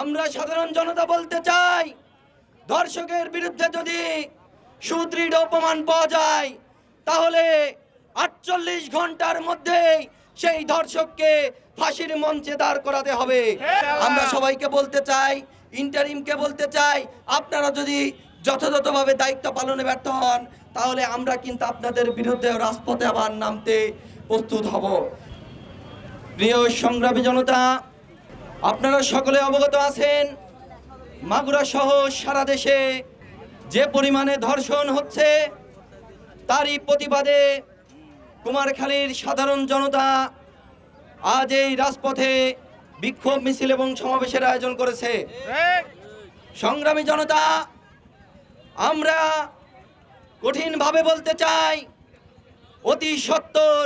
আমরা সাধারণ জনতা বলতে চাই ধর্ষকের বিরুদ্ধে যদি সুদৃঢ় প্রমাণ পাওয়া যায় তাহলে আটচল্লিশ ঘণ্টার মধ্যেই সেই ধর্ষককে ফাঁসির মঞ্চে দাঁড় করাতে হবে। আমরা সবাইকে বলতে চাই ইন্টারিমকে বলতে চাই আপনারা যদি যথাযথভাবে দায়িত্ব পালনে ব্যর্থ হন তাহলে আমরা কিন্তু আপনাদের বিরুদ্ধে রাজপথে আবার নামতে প্রস্তুত হব। প্রিয় সংগ্রামী জনতা আপনারা সকলে অবগত আছেন, মাগুরা সহ সারা দেশে যে পরিমাণে ধর্ষণ হচ্ছে, তারই প্রতিবাদে কুমারখালীর সাধারণ জনতা আজ এই রাজপথে বিক্ষোভ মিছিল এবং সমাবেশের আয়োজন করেছে। সংগ্রামী জনতা, আমরা কঠিনভাবে বলতে চাই, অতি সত্তর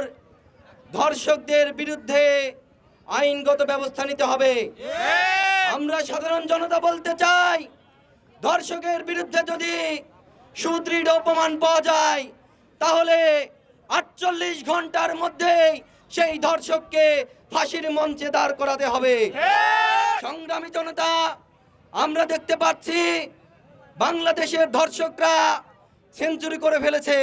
ধর্ষকদের বিরুদ্ধে আইনগত ব্যবস্থা নিতে হবে। আমরা সাধারণ জনতা বলতে চাই ধর্ষকের বিরুদ্ধে যদি সুদৃঢ় প্রমাণ পাওয়া যায় তাহলে আটচল্লিশ ঘণ্টার মধ্যেই সেই ধর্ষককে ফাঁসির মঞ্চে দাঁড় করাতে হবে। সংগ্রামী জনতা আমরা দেখতে পাচ্ছি বাংলাদেশের ধর্ষকরা সেঞ্চুরি করে ফেলেছে।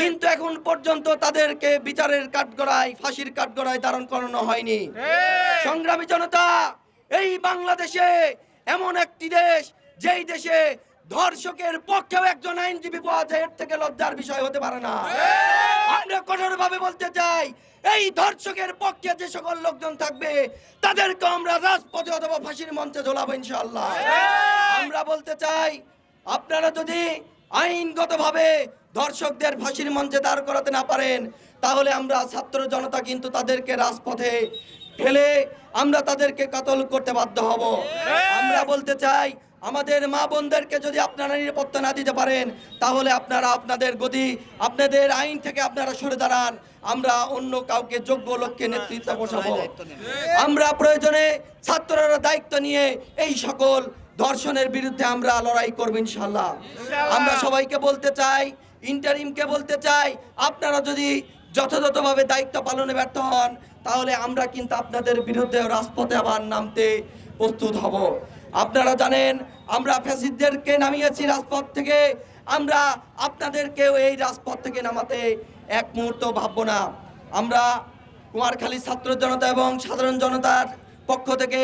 কিন্তু এখন পর্যন্ত তাদেরকে বিচারের কাঠগড়ায় ফাঁসির কাঠগড়ায় ধারণ করানো হয়নি। সংগ্রামী জনতা এই বাংলাদেশে এমন একটি দেশ যেই দেশে ধর্ষকের পক্ষেও একজন আইনজীবী পাওয়া যায় এর থেকে লজ্জার বিষয় হতে পারে না। আমরা কঠোর ভাবে বলতে চাই এই ধর্ষকের পক্ষে যে সকল লোকজন থাকবে তাদেরকে আমরা রাজপথে অথবা ফাঁসির মঞ্চে ঝোলাবো ইনশাআল্লাহ। আমরা বলতে চাই আপনারা যদি আইনগতভাবে ধর্ষকদের ফাঁসির মঞ্চে দাঁড় করাতে না পারেন তাহলে আমরা ছাত্র জনতা কিন্তু তাদেরকে রাজপথে ফেলে আমরা তাদেরকে কাতল করতে বাধ্য হব। আমরা বলতে চাই আমাদের মা বোনদেরকে যদি আপনারা নিরাপত্তা না দিতে পারেন তাহলে আপনারা আপনাদের গতি আপনাদের আইন থেকে আপনারা সরে দাঁড়ান আমরা অন্য কাউকে যোগ্য লোককে নেতৃত্ব বসাবো। আমরা প্রয়োজনে ছাত্ররা দায়িত্ব নিয়ে এই সকল ধর্ষণের বিরুদ্ধে আমরা লড়াই করব ইনশাল্লাহ আমরা সবাইকে বলতে চাই ইন্টারিমকে বলতে চাই আপনারা যদি যথাযথভাবে দায়িত্ব পালনে ব্যর্থ হন তাহলে আমরা কিন্তু আপনাদের বিরুদ্ধে রাজপথে আবার নামতে প্রস্তুত হব। আপনারা জানেন আমরা ফ্যাসিস্টদেরকে নামিয়েছি রাজপথ থেকে। আমরা আপনাদেরকেও এই রাজপথ থেকে নামাতে এক মুহূর্ত ভাববো না। আমরা কুমারখালী ছাত্র জনতা এবং সাধারণ জনতার পক্ষ থেকে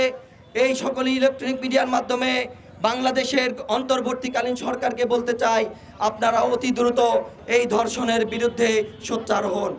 এই সকল ইলেকট্রনিক মিডিয়ার মাধ্যমে বাংলাদেশের অন্তর্বর্তীকালীন সরকারকে বলতে চাই, আপনারা অতি দ্রুত এই ধর্ষণের বিরুদ্ধে সোচ্চার হন।